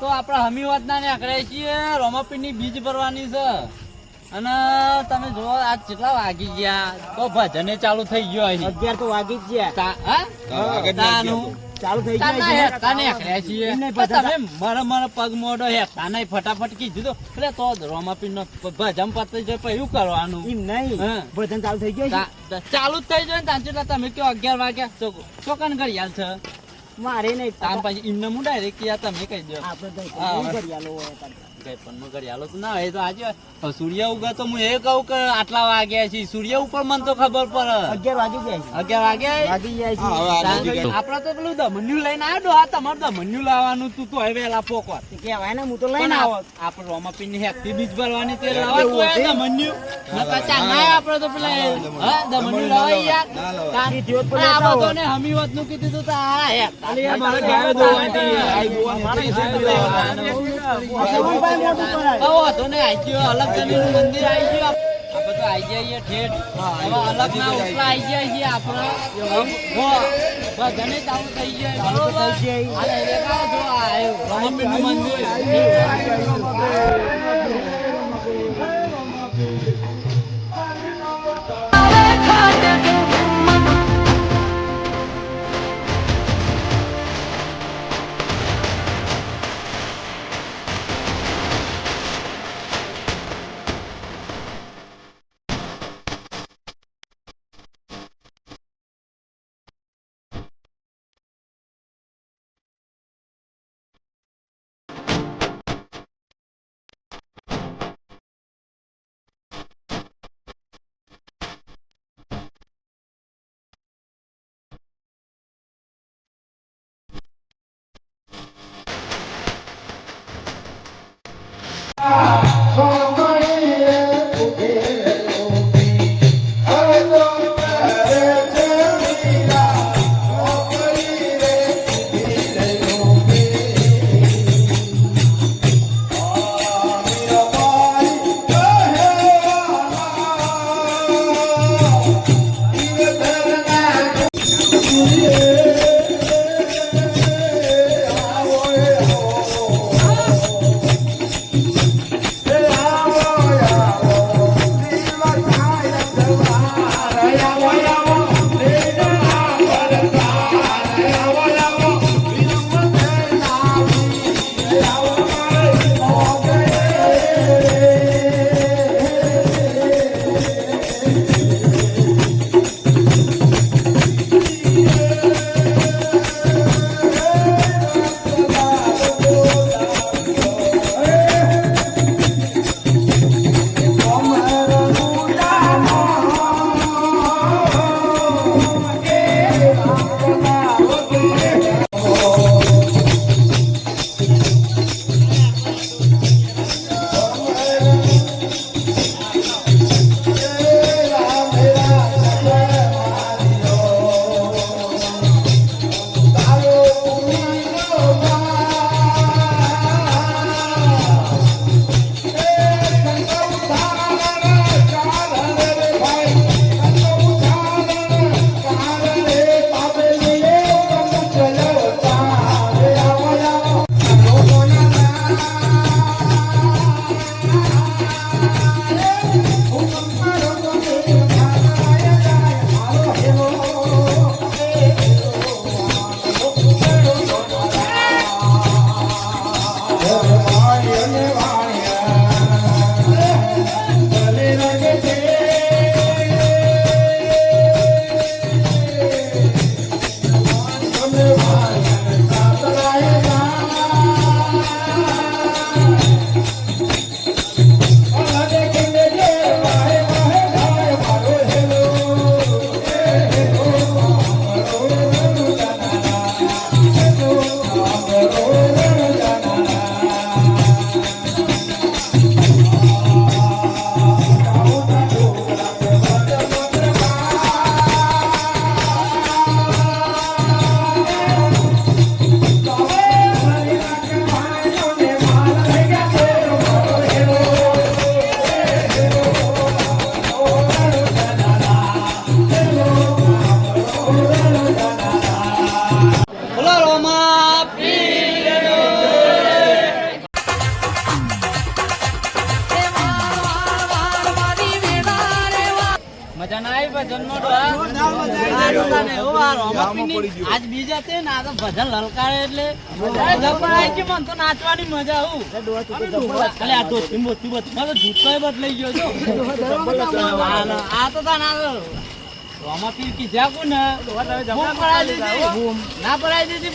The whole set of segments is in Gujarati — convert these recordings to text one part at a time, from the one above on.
તો આપણે હમીવાદ ના નીકળ્યા છીએ. રોમાપીરની બીજ ભરવાની છે. અને તમે જો આજ કેટલા વાગી ગયા? તો ભજને ચાલુ થઈ ગયો અહીં. અગિયાર તો વાગી ગયા. ચાલુ થઈ ગયા પગ મોડો હેતા નહીં. ફટાફટ કીધું તો. એટલે તો રોમાપીન નો ભજન પતી જાય પછી શું કરવાનું. એમ નહીં. ભજન ચાલુ થઈ ગયું ચાલુ જ થઈ જાય ને તમે કયો અગિયાર વાગ્યા? તો ચોકન ઘડિયાળ છે. મારે નહીં પછી એમને હું ડાયરેક્ટ તમે કહી દો આપણે તો હા, એવું હવે. ઘડિયાળો હોય તારે. કઈ પણ માં ઘડિયાળો તો ના હોય તો આજે સૂર્ય ઉગે તો હું એ કહું કે આટલા વાગ્યા છે. સૂર્ય ઉપર મને તો ખબર પડે. અગિયાર વાગી ગયા અગિયાર વાગ્યા છે. આપડે તો પેલું દમન્યું લઈને આવ્યો આ તમારે દમન્યું લાવવાનું તું તો હવે વેલા પોકવા. તે ને હું તો લઈને આવો. આપણે રોમાપીરની હેકથી બીજ ભરવાની તે લાવવા તું એ ચા ના આપણે તો પેલા હા દમન્યું લાવાય યાર. તાર- ઈ દિવસ પર આ લેતા બધો હોય. ને હમી વાતનું કીધું તું. મારે ગાયો દોવાની મારે મોટું કરાય. હવે વાંધો નહીં, આઈ ગયો, અલગ ગલીનું મંદિર આઈ ગયું. આપણે તો આઈ ગયા છીએ ઠેઠ. હવે અલગ ના ઉપલા આઈ ગયા છીએ આપણે. થઈ ગયા, બરોબર? જો આવ્યું, મંદિર. સારું ના આવી આ. રોમાપીની આજ બીજા છે ને આ તો ભજન લલકારે એટલે. તો નાચવાની મજા આવું. અલે આ તો ધીમો ધીમો મને તો જૂઠોય બદલાઈ ગયો છો. આ ના, આ તો તાન આ રોમાપીર કીધા કોણ ને. બૂમ પડાવી દીધી. ના પડાવી દીધી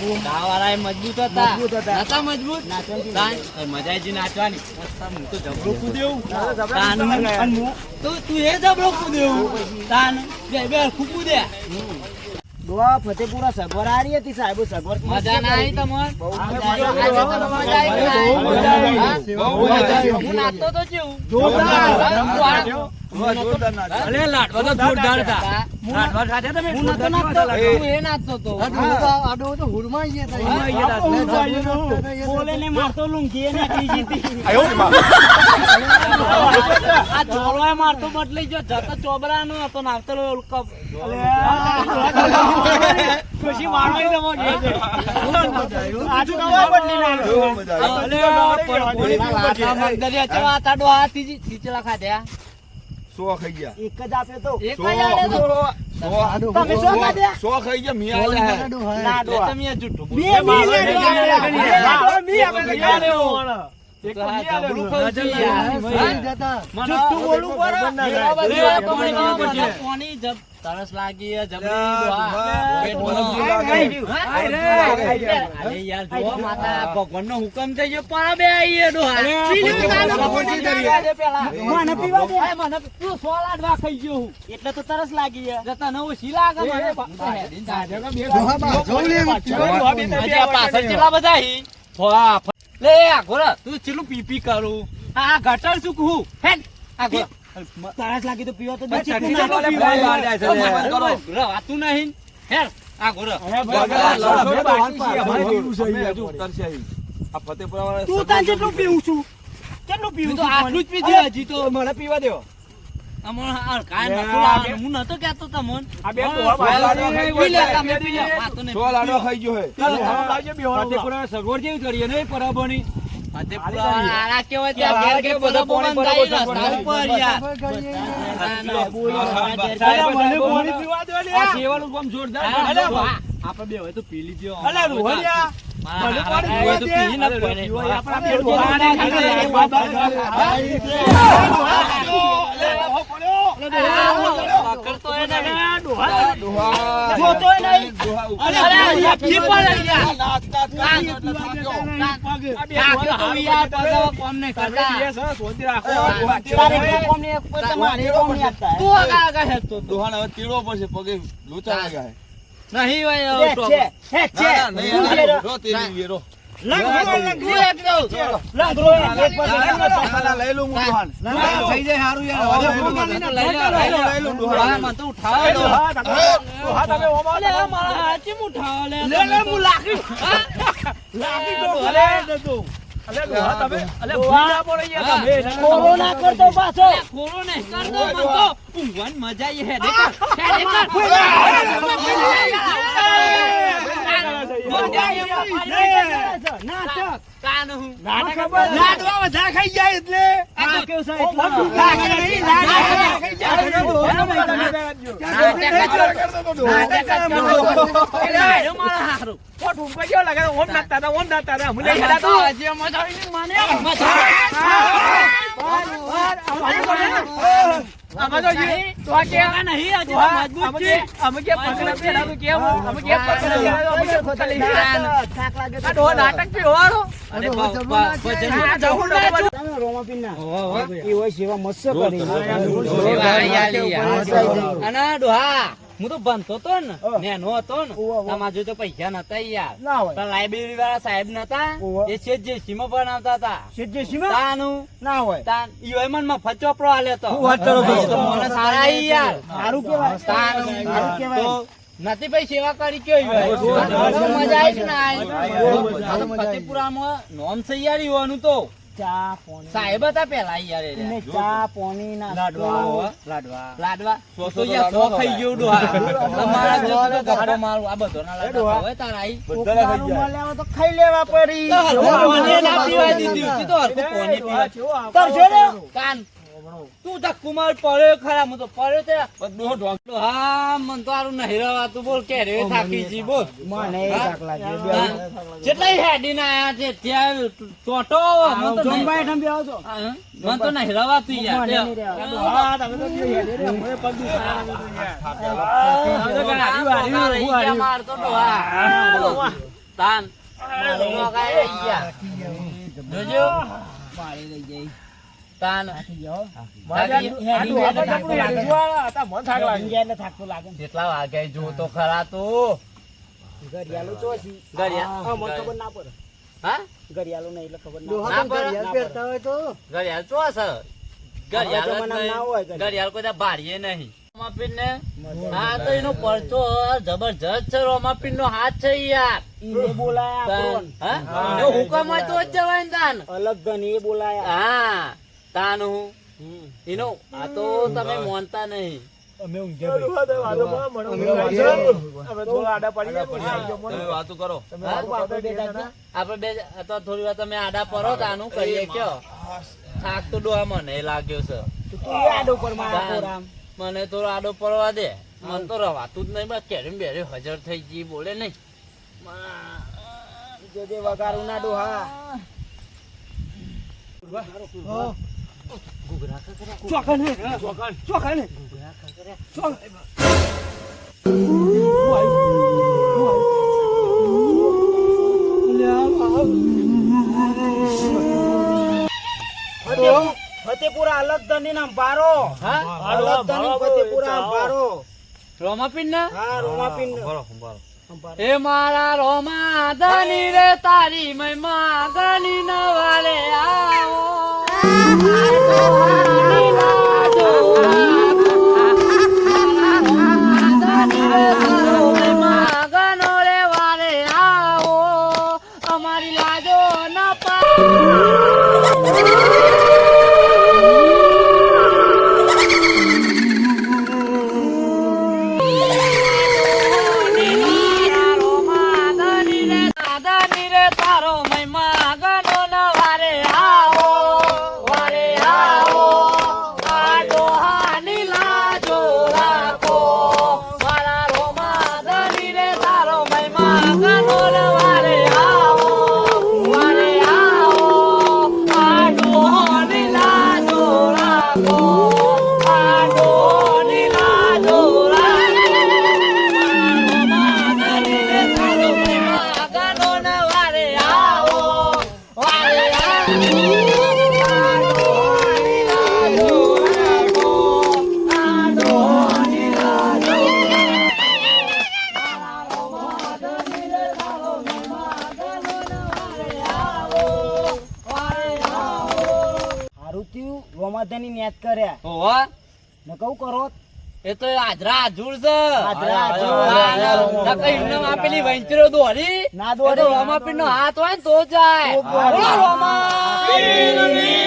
બૂમ? ગાવાળા મજબૂત હતા. મજબૂત હતા. નતા મજબૂત? નાચવાની. હું તો જબરો કૂદ્યો તાન, તું તું એ જબરો કૂદ્યો તાન બે બે કૂકુ દે ડોહા ફતેપુરા સગવડ હારી હતી સાહેબ સગવડ મજા ના આવી તમને બહુ મજા આવી. બહુ મજા આવી. હા? નાચતો તો કેવું જોરદાર. અલે લાડવા તો જોરદાર હતા મારતો જીતી જતો હતો આજુ બદલી નાખ્યો અલે આ મંદરિયા ચેવા હતા ડોહા ત્રીજી ચીચલા ખાધ્યા સો ખાઈ ગયા. એક જ આપે તો. એક જ આડે તો. તમે શું ખાધ્યા સો ખાઈ ગયા મિયા આલ્યા હે. ના લે ડોહા તમે આ બે મી લે મી આપે તો તરસ લાગી માતા ભગવાનનો હુકમ થઈ ગયો પણ બે. મને ખાઈ ગયો હું એટલે તો તરસ લાગી જતા નવ ઓછી લાગે મને પાછળ કેટલા બધા લે આ ઘોડા, તું ચેલું પી પી કરું આ ઘટાડ શું કહું હે આ ઘોડા. તરસ લાગી તો પીવા તો દે ચટણી ચટણી તો નાખો, બોલે પીવા બહાર દે. જાય છે લે. બરોબર, રવાતું નહીં હેડ આ ઘોડા. આ ફતેપુરા તું તાન જેટલું પીવું છું કેટલું પીવું તો છું આટલું જ પીધું હજી તો મને પીવા દેવો સગવડ જેવી કરીએ ને પરાબોની જોરદાર. આપણે બે હોય તો પી લીધો અલે રોહડિયા. મારા મને હારા પાણી હોય તો પી ન કોઈ નહીં. બે ડોહા ડોહા ને ખાલી ખાલી બાબા કરતો એ નહીં. ડોહા જોતોય નહીં. ડોહા ઉપર. અરે, અરે, અહીંયા ફી પર આવી ગયા. નાચ, નાચ, નાચ, નાચ, નાચ, નાચ. નાખ્યો તો યાર, પાછા કોમ નહીં કરતા. તારે એક કોમ ને એક પર તમારે એક કોમ ને આપતા. તું આગા આગા હેડતો હતો. ડોહાને હવે તેડવો પડશે પગે લોચા લાગ્યા. નહીં હોય છે, છે, છે. નહીં, તું રો તેડી લઈએ, રો. લંગડો, તું લંગડો. એક દઉં. લંગડો, એક પર લંગડો. ના, લઈ લઉં હું ડોહાને. લંગડો. થઈ જાય સારું યાર. હવે લઈ લઉં. લઈ લો, લઈ લો, લઈ લો. લઈ લો, ડોહા. હા, મને તો ઉઠાવો દો. કોરોના પાછો મને તો ઊંઘવાની મજા આવી હે કર, કર. વધારે ખાઈ જાય એટલે આ કેવું છે એટલા? લાગે નહીં, લાગે નહીં. નાટક જ કરો. નાટક જ કરો. એટલે હેડો મારા હારું. આ તો હજી મજા આવી નહીં મને. મજા આવી. તો આ કેવા નહીં, હજી તો મજબૂત છે. થાક લાગે તો અરે બા- બા- ભજન તમે રોમાપીરના. એ હોય સેવા મસ્ત કરી. સેવા આલી યાર. અને ડોહા, હું તો ભણતો તો ને. નેનો હતો ને. તમારા જોડે પૈસા નતા યાર. લાઇબ્રેરી વાળા સાહેબ નતા એ છે જે સીમા ભણાવતા હતા. સિદ્ધેશીમાં? તાનું? ના હોય. તાન ઈઓએ મને તો શું વાત કરો તો મને સારા યાર. સારું કેવાય સારું કેવાય નથી ભાઈ સેવા કરી કયો મજા આવી. ને ફતેપુરામાં નોમ છે યાર ઈઓનું તો. ચા, પોણી. સાહેબ હતા પેલા યાર એ ચા, પોણી, નાસ્તો. લાડવા તો તો યાર સો ખાઈ ગયું ડોહા. તમારા જોતું ગપ્પો મારું આ બધો ના લાડવા હવે તારા આઈ. બધાના ખાઈ લેવા તો ખાઈ લેવા પડી. તો ના પીવાય દીધી. તો હરખું પોણી પીવાય. તરશો ને? કાન. તું તો કુમાર પડ્યો ખરા હું તો પડ્યો તે બધો ઢોક- હા મન તો આરું નહીં રવાતું બોલ કે રે થાકી જી બોલ હા? જેટલાય હેડીને આયા છે ત્યાં ટોટો મન તો નહીં- આવજો મન તો નહીં રવાતું યાર હા, તમે તો હેડે રે, મને પગ દુખાય છે તો મારતો ડોહા. તાન ડોહા રહી ગયા. જોજો તાન મારે આ- લાગે. જેટલા વાગે જો તો ખરા તું. ઘડિયાળું. મને ખબર ના પડે. હા? ઘડિયાળું નહીં એટલે ખબર ના પડે. ઘડિયાળ ઘડિયાળ હા તો એનો પરચો જબરજસ્ત છે રોમાપીન નો હાથ છે યાર. બોલાયા હુકમ હોય તો જ જવાય ને તાન. અલગ ધન એ બોલાયા. હા. તાન. હું. એનો આ તો તમે માનતા નહીં. અમે થોડા આડા પડી જાય. તમે વાતો કરો. તમે આપણે બે જાતના. આપડે બે તો થોડી વાર તમે આડા પરો તાનું કરીએ કયો? થાક તો ડોહા મને લાગ્યો છે. આડો પર મારા તાન. કોરામ. મને તો આડો પડવા દે. મને તો રવાતું જ નહીં બસ કેરી બેરી હજર થઈ ગઈ બોલે નહીં. જે જે વગારું ના ડોહા. ચોકન હે. ચોકન હે. ચોકન. ફતેપુર- ફતેપુરા અલગ ધની નામ બારો હા? અલગ ધની ફતેપુરા અંબારો રોમાપીન ના હા રોમાપીન. એ મારા રોમા ધની રે તારી મય માગની નવાલે આવો. તારો મહિમા. ને કહું કરો એ તો આજરા આજુર છે. નકઈ ઇન્નમ આપેલી વંચરો દોરી? ના દોરી. રોમા પીન હાથ હોય તો જાય. રોમા. પીનની